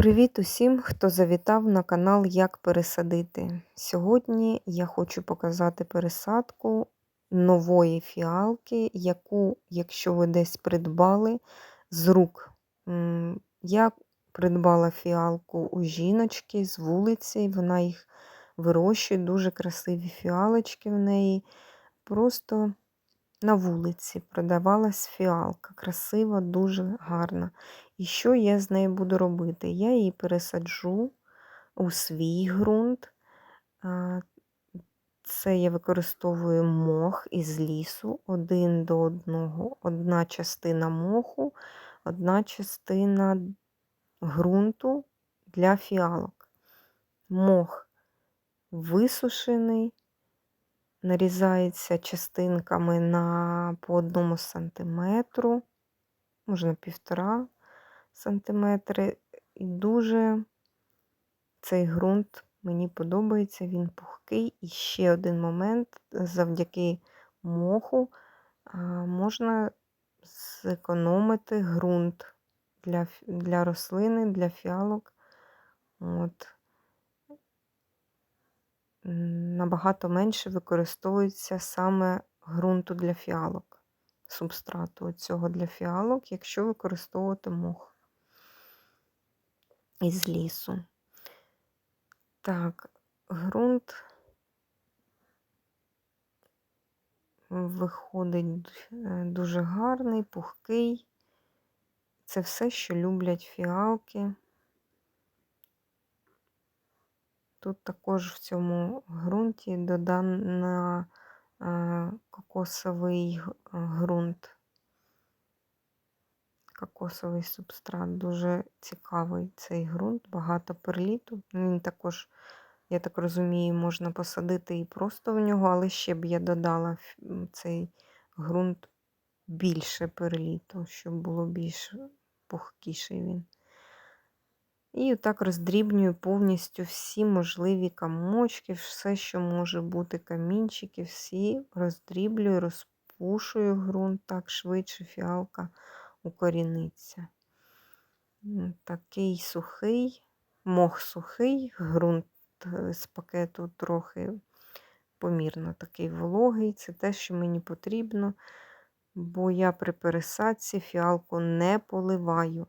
Привіт усім, хто завітав на канал Як пересадити. Сьогодні я хочу показати пересадку нової фіалки, яку, якщо ви десь придбали з рук. Я придбала фіалку у жіночки з вулиці, вона їх вирощує, дуже красиві фіалочки в неї. Просто на вулиці продавалась фіалка. Красива, дуже гарна. І що я з нею буду робити? Я її пересаджу у свій ґрунт. Це я використовую мох із лісу один до одного. Одна частина моху, одна частина ґрунту для фіалок. Мох висушений, нарізається частинками на по одному сантиметру, можна півтора сантиметри. І дуже цей ґрунт мені подобається, він пухкий. І ще один момент, завдяки моху можна зекономити ґрунт для для рослини, для фіалок. От. Набагато менше використовується саме ґрунту для фіалок, субстрату цього для фіалок, якщо використовувати мох із лісу. Так, ґрунт виходить е, дуже гарний, пухкий. Це все, що люблять фіалки. Тут також в цьому ґрунті додана е, кокосовий ґрунт кокосовий субстрат. Дуже цікавий цей ґрунт, багато перліту. Він також, я так розумію, можна посадити і просто в нього, але ще б я додала цей ґрунт більше перліту, щоб було більш пухкіший він. І отак роздрібнюю повністю всі можливі камочки, все, що може бути камінчики, всі роздріблюю, розпушую ґрунт так швидше фіалка укоріниться. Такий сухий, мох сухий, ґрунт е, з пакету трохи помірно такий вологий. Це те, що мені потрібно, бо я при пересадці фіалку не поливаю.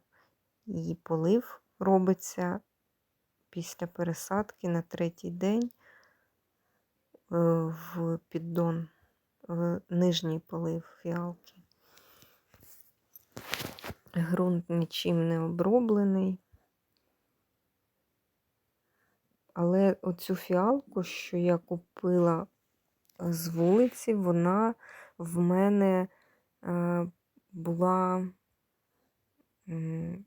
Її полив робиться після пересадки на третій день е, в піддон, в нижній полив фіалки. Грунт нічим не оброблений. Але оцю фіалку, що я купила з вулиці, вона в мене е, була,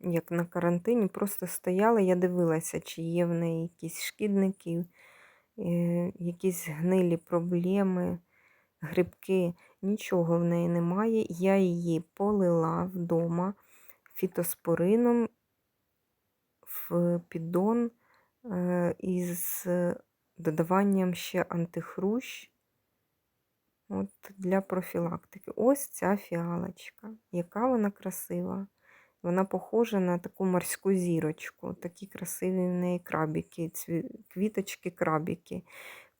як на карантині, просто стояла, я дивилася, чи є в неї якісь шкідники, е, якісь гнилі проблеми, грибки. Нічого в неї немає. Я її полила вдома фітоспорином в піддон е, із додаванням ще антихрущ от для профілактики. Ось ця фіалочка. Яка вона красива. Вона похожа на таку морську зірочку. Такі красиві в неї крабіки, квіточки, крабіки,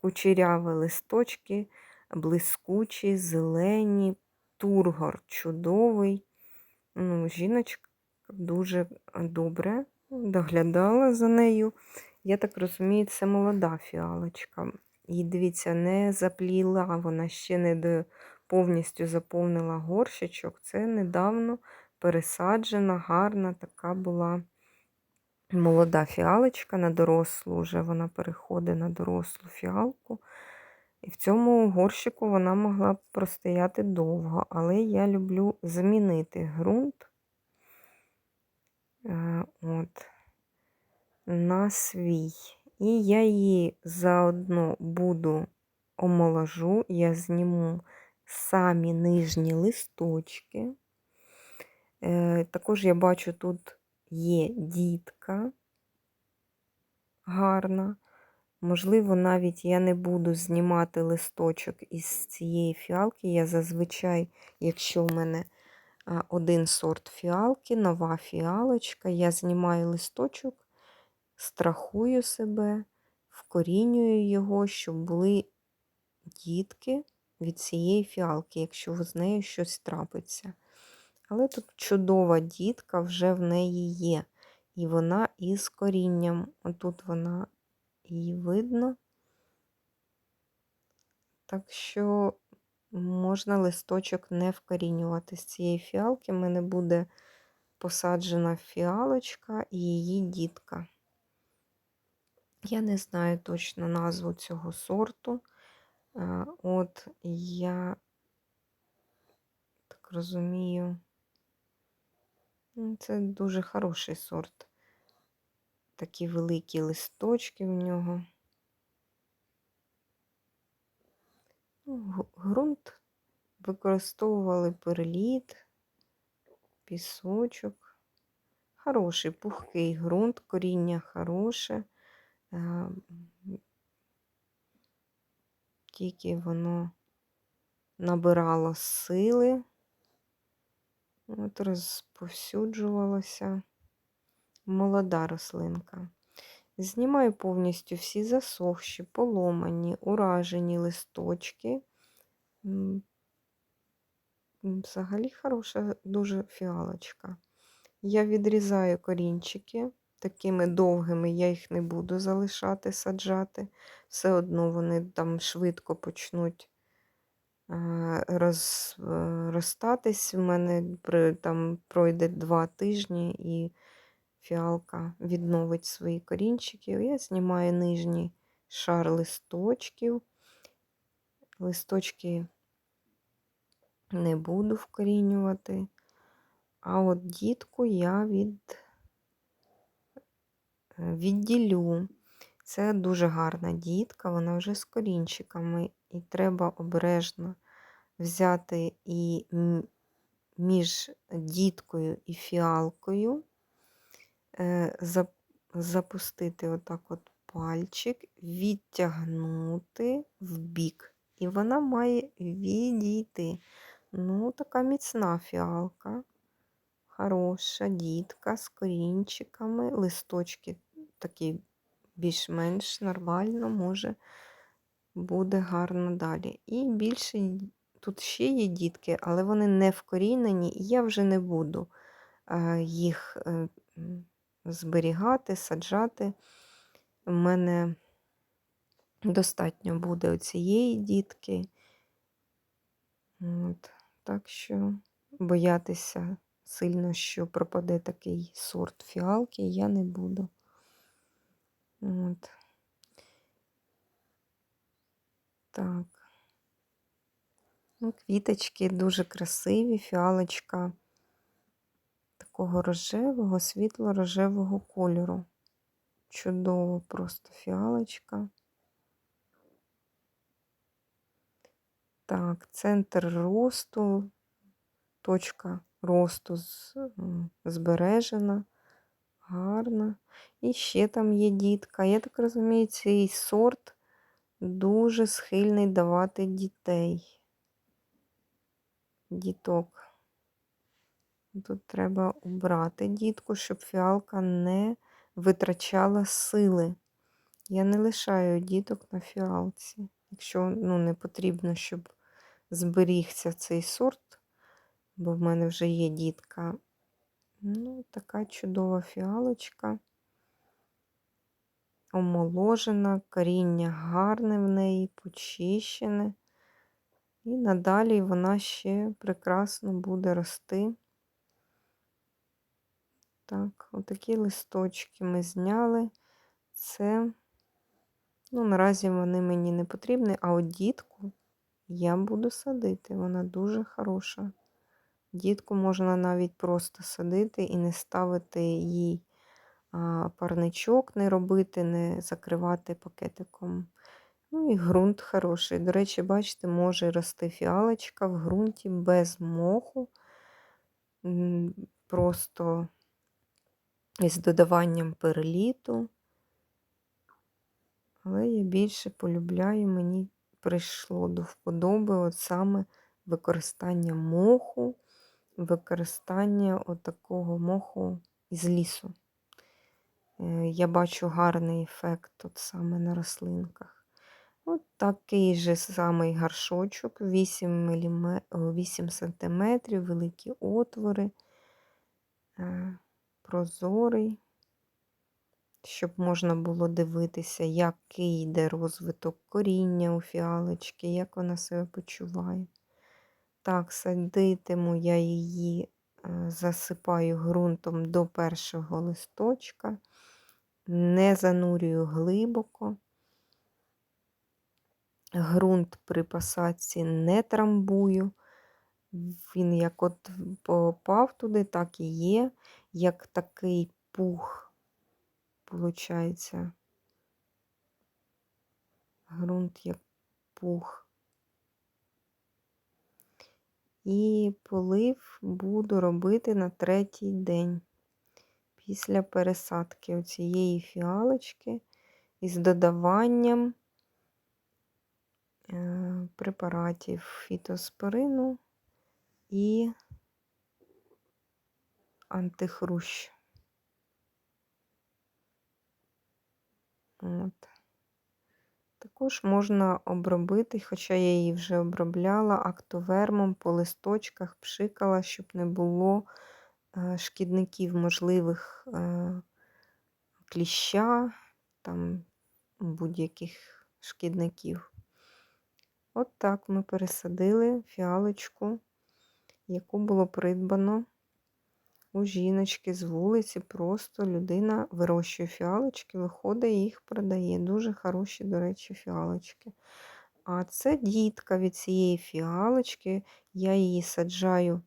кучеряві листочки, блискучі, зелені, тургор чудовий. Ну, Жіночка дуже добре доглядала за нею. Я так розумію, це молода фіалочка. І дивіться, не запліла, вона ще не до, повністю заповнила горщичок. Це недавно пересаджена, гарна така була молода фіалочка на дорослу, вже вона переходить на дорослу фіалку. І в цьому горщику вона могла простояти довго, але я люблю змінити ґрунт от, на свій. І я її заодно буду омоложу, я зніму самі нижні листочки. Е, також я бачу, тут є дітка гарна. Можливо, навіть я не буду знімати листочок із цієї фіалки. Я зазвичай, якщо в мене один сорт фіалки, нова фіалочка, я знімаю листочок страхую себе, вкорінюю його, щоб були дітки від цієї фіалки, якщо з нею щось трапиться. Але тут чудова дітка вже в неї є. І вона із корінням. Отут вона її видно. Так що можна листочок не вкорінювати з цієї фіалки. В мене буде посаджена фіалочка і її дітка. Я не знаю точно назву цього сорту. Е, От я так розумію, це дуже хороший сорт. Такі великі листочки в нього. Ну, Грунт використовували переліт, пісочок. Хороший, пухкий ґрунт, коріння хороше. Е, Тільки воно набирало сили, от розповсюджувалося молода рослинка. Знімаю повністю всі засохші, поломані, уражені листочки. Взагалі хороша дуже фіалочка. Я відрізаю корінчики. Такими довгими я їх не буду залишати, саджати. Все одно вони там швидко почнуть роз, розстатись. У мене там пройде два тижні і фіалка відновить свої корінчики. Я знімаю нижній шар листочків. Листочки не буду вкорінювати. А от дітку я від, е, відділю. Це дуже гарна дітка, вона вже з корінчиками, і треба обережно взяти і між діткою і фіалкою, е, запустити отак от пальчик, відтягнути в бік. І вона має відійти. Ну, така міцна фіалка. Хороша дітка з корінчиками. Листочки такі більш-менш нормально, може, буде гарно далі. І більше тут ще є дітки, але вони не вкорінені, і я вже не буду е, їх е, зберігати, саджати. У мене достатньо буде цієї дітки. От, Так що боятися сильно, що пропаде такий сорт фіалки, я не буду. От. Так. Ну, Квіточки дуже красиві, фіалочка такого рожевого, світло-рожевого кольору. Чудово просто фіалочка. Так, центр росту, точка росту збережена, гарна. І ще там є дітка. Я так розумію, цей сорт дуже схильний давати дітей. Діток. Тут треба убрати дітку, щоб фіалка не витрачала сили. Я не лишаю діток на фіалці. Якщо ну, не потрібно, щоб зберігся цей сорт, бо в мене вже є дітка. Ну, така чудова фіалочка. Омоложена, коріння гарне в неї, почищене. І надалі вона ще прекрасно буде рости. Так, отакі листочки ми зняли. Це, ну, наразі вони мені не потрібні, а от дітку я буду садити. Вона дуже хороша. Дітку можна навіть просто садити і не ставити їй парничок, не робити, не закривати пакетиком. Ну і ґрунт хороший. До речі, бачите, може рости фіалочка в ґрунті без моху. Просто із додаванням переліту. Але я більше полюбляю, мені прийшло до вподоби от саме використання моху, використання от такого моху із лісу. Е, Я бачу гарний ефект тут саме на рослинках. От такий же самий горшочок, 8, мм, 8 см, великі отвори, е, прозорий, щоб можна було дивитися, який йде розвиток коріння у фіалочки, як вона себе почуває. Так, садитиму я її, е, засипаю ґрунтом до першого листочка, не занурюю глибоко. Грунт при посадці не трамбую. Він як от попав туди, так і є, як такий пух, виходить, грунт як пух. І полив буду робити на третій день після пересадки оцієї фіалочки із додаванням е, препаратів фітоспорину і антихрущ. От. Також можна обробити, хоча я її вже обробляла актовермом по листочках, пшикала, щоб не було е, шкідників можливих е, кліща, там будь-яких шкідників. От так ми пересадили фіалочку, яку було придбано у жіночки з вулиці. Просто людина вирощує фіалочки, виходить їх продає. Дуже хороші, до речі, фіалочки. А це дітка від цієї фіалочки. Я її саджаю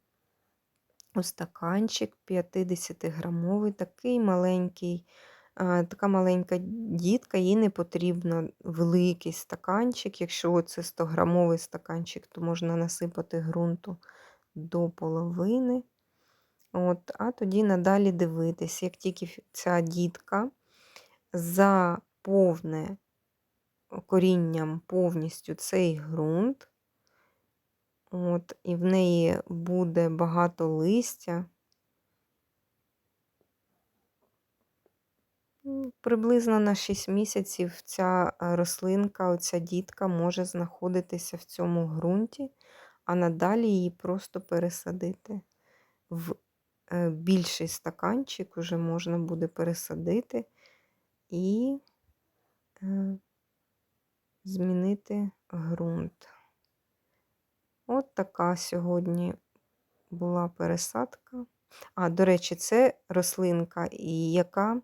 у стаканчик 50-грамовий, такий маленький. Така маленька дітка, їй не потрібно великий стаканчик. Якщо це 100-грамовий стаканчик, то можна насипати ґрунту до половини. От, А тоді надалі дивитись, як тільки ця дітка заповне корінням повністю цей ґрунт, от, і в неї буде багато листя. Приблизно на 6 місяців ця рослинка, оця дітка може знаходитися в цьому ґрунті, а надалі її просто пересадити в Е, більший стаканчик вже можна буде пересадити і е, змінити ґрунт. От така сьогодні була пересадка. А, до речі, це рослинка, яка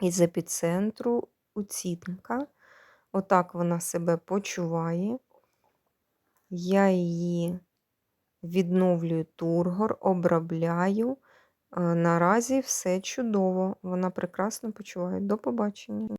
із епіцентру оцінка. Отак вона себе почуває. Я її відновлюю тургор, обробляю. Е, наразі все чудово. Вона прекрасно почуває. До побачення.